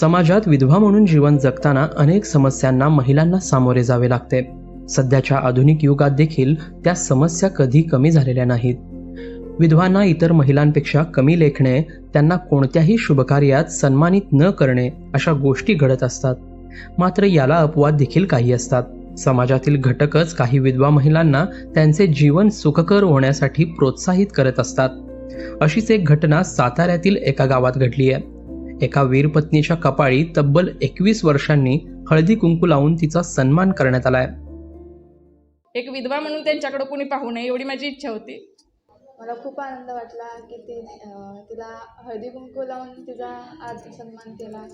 समाजात विधवा म्हणून जीवन जगताना अनेक समस्यांना महिलांना सामोरे जावे लागते. सध्याच्या आधुनिक युगात देखील त्या समस्या कधी कमी झालेल्या नाहीत. विधवांना इतर महिलांपेक्षा कमी लेखणे त्यांना कोणत्याही शुभकार्यात सन्मानित न करणे अशा गोष्टी घडत असतात. मात्र याला अपवाद देखील काही असतात. समाजातील घटकच काही विधवा महिलांना त्यांचे जीवन सुखकर होण्यासाठी प्रोत्साहित करत असतात. अशीच एक घटना साताऱ्यातील एका गावात घडली आहे एका वीरपत्नीच्या कपाळी तब्बल एकवीस वर्षांनी हळदी कुंकू लावून तिचा सन्मान करण्यात आलाय. एक विधवा म्हणून त्यांच्याकडे कोणी पाहू नये एवढी माझी इच्छा होती. मला खूप आनंद वाटला की ती तिला हळदी कुंकू लावून तिचा आज सन्मान केला.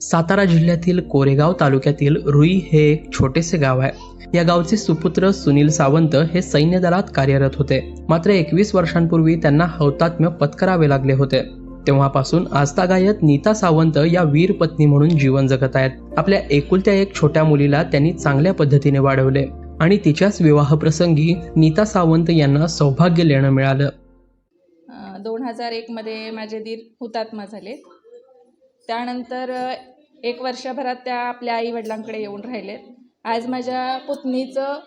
सातारा जिल्ह्यातील कोरेगाव तालुक्यातील रुई हे एक छोटेसे गाव आहे. या गावचे सुपुत्र सुनील सावंत हे सैन्य दलात कार्यरत होते. मात्र एकवीस वर्षांपूर्वी त्यांना हौतात्म्य पत्करावे लागले होते. तेव्हापासून आजतागायत नीता सावंत या वीर पत्नी म्हणून जीवन जगत आहेत. आपल्या एकुलत्या एक छोट्या मुलीला त्यांनी चांगल्या पद्धतीने वाढवले आणि तिच्याच विवाहप्रसंगी नीता सावंत यांना सौभाग्य लेणं मिळालं. दोन हजार एकमध्ये माझे दीर हुतात्मा झाले. त्यानंतर एक वर्षभरात त्या आपल्या आईवडिलांकडे येऊन राहिलेत आज माझ्या पुतणीचं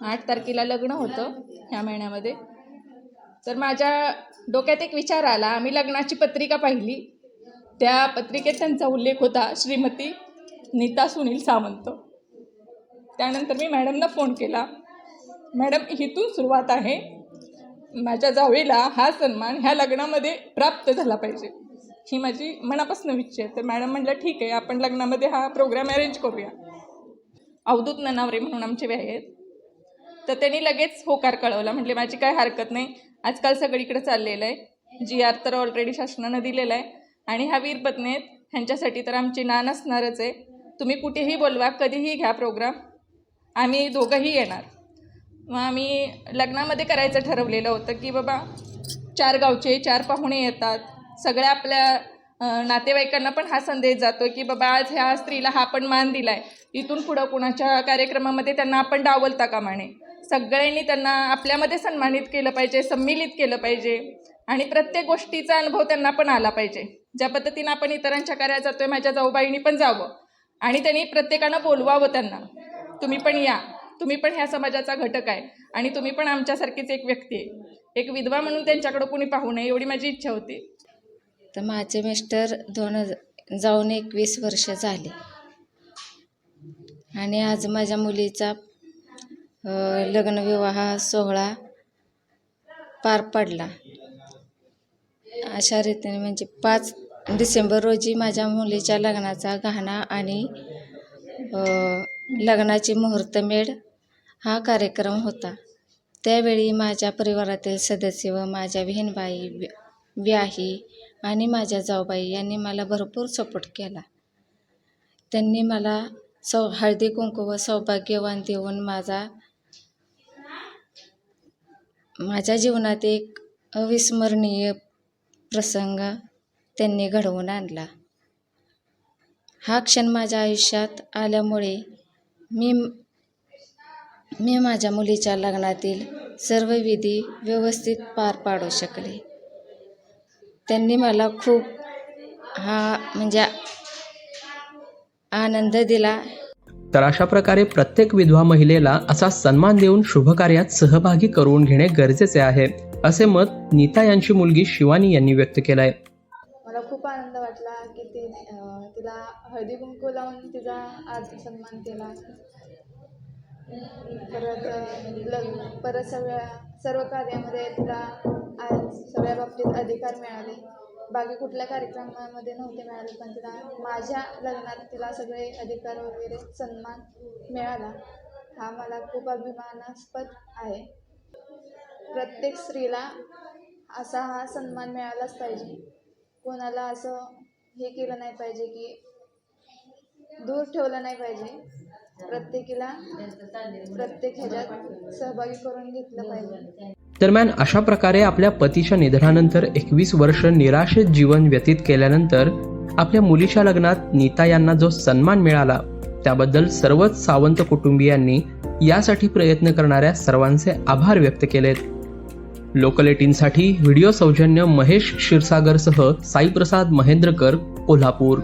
आठ तारखेला लग्न होतं ह्या महिन्यामध्ये. तर माझ्या डोक्यात एक विचार आला. आम्ही लग्नाची पत्रिका पाहिली. त्या पत्रिकेत त्यांचा उल्लेख होता. श्रीमती नीता सुनील सावंत. त्यानंतर मी मॅडमना फोन केला. मॅडम इथून सुरुवात आहे. माझ्या जावेला हा सन्मान ह्या लग्नामध्ये प्राप्त झाला पाहिजे. ही माझी मनापासून इच्छा आहे. तर मॅडम म्हटलं ठीक आहे आपण लग्नामध्ये हा प्रोग्राम अरेंज करूया. अवधूत ननावरे म्हणून आमचे व्याय आहेत तर त्यांनी लगेच होकार कळवला. म्हटले माझी काय हरकत नाही. आजकाल सगळीकडे चाललेलं आहे. जी आर तर ऑलरेडी शासनानं दिलेलं आहे. आणि ह्या वीरपत्नी आहेत ह्यांच्यासाठी तर आमची नान असणारच आहे. तुम्ही कुठेही बोलवा कधीही घ्या प्रोग्राम आम्ही दोघंही येणार. मग आम्ही लग्नामध्ये करायचं ठरवलेलं होतं की बाबा चार गावचे चार पाहुणे येतात. सगळ्या आपल्या नातेवाईकांना पण हा संदेश जातो की बाबा आज ह्या स्त्रीला हा पण मान दिला आहे इथून पुढं कुणाच्या कार्यक्रमामध्ये त्यांना आपण डावलता कामा नये सगळ्यांनी त्यांना आपल्यामध्ये सन्मानित केलं पाहिजे सम्मिलित केलं पाहिजे आणि प्रत्येक गोष्टीचा अनुभव त्यांना पण आला पाहिजे. ज्या पद्धतीनं आपण इतरांच्या कार्यात जातोय माझ्या जाऊबाईंनी पण जावं आणि त्यांनी प्रत्येकानं बोलवावं त्यांना. तुम्ही पण या. तुम्ही पण ह्या समाजाचा घटक आहे आणि तुम्ही पण आमच्यासारखीच एक व्यक्ती आहे. एक विधवा म्हणून त्यांच्याकडं कोणी पाहू नये एवढी माझी इच्छा होती. तर माझे मिस्टर दोन हजार जाऊन एकवीस वर्ष झाले. आणि आज माझ्या मुलीचा लग्नविवाह सोहळा पार पडला. अशा रीतीने म्हणजे पाच डिसेंबर रोजी माझ्या मुलीच्या लग्नाचा गहना आणि लग्नाची मुहूर्तमेढ हा कार्यक्रम होता. त्यावेळी माझ्या परिवारातील सदस्य व माझ्या बहीणबाई व्याही आणि माझ्या जाऊबाई यांनी मला भरपूर सपोर्ट केला. त्यांनी मला सौ हळदी कुंकू व सौभाग्यवान देऊन माझा माझ्या जीवनात एक अविस्मरणीय प्रसंग त्यांनी घडवून आणला. हा क्षण माझ्या आयुष्यात आल्यामुळे मी मी माझ्या मुलीच्या लग्नातील सर्व विधी व्यवस्थित पार पाडू शकले. त्यांनी मला खूप हा म्हणजे आनंद दिला. तर अशा प्रकारे प्रत्येक विधवा महिलेला असा सन्मान देऊन शुभकार्यात सहभागी करून घेणे गरजेचे आहे असे मत नीता यांची मुलगी शिवानी यांनी व्यक्त केलंय. मला खूप आनंद वाटला की ती तिला हळदी कुंकू लावून तिचा आज सन्मान केला. परत लग्न परत सगळ्या सर्व कार्यामध्ये तिला सगळ्या बाबतीत अधिकार मिळाले. बाकी कुठल्या कार्यक्रमामध्ये नव्हते मिळाले पण तिला माझ्या लग्नात तिला सगळे अधिकार वगैरे सन्मान मिळाला. हा मला खूप अभिमानास्पद आहे. प्रत्येक स्त्रीला असा हा सन्मान मिळालाच पाहिजे. कोणाला असं हे केलं नाही पाहिजे की दूर ठेवलं नाही पाहिजे. प्रत्येकीला प्रत्येक ह्याच्यात सहभागी करून घेतलं पाहिजे. दरम्यान अशा प्रकारे आपल्या पतीच्या निधनानंतर एकवीस वर्ष निराशेत जीवन व्यतीत केल्यानंतर आपल्या मुलीच्या लग्नात नीता यांना जो सन्मान मिळाला त्याबद्दल सर्वच सावंत कुटुंबियांनी यासाठी प्रयत्न करणाऱ्या सर्वांचे आभार व्यक्त केलेत. लोकल एटीनसाठी व्हिडिओ सौजन्य महेश क्षीरसागरसह साईप्रसाद महेंद्रकर कोल्हापूर.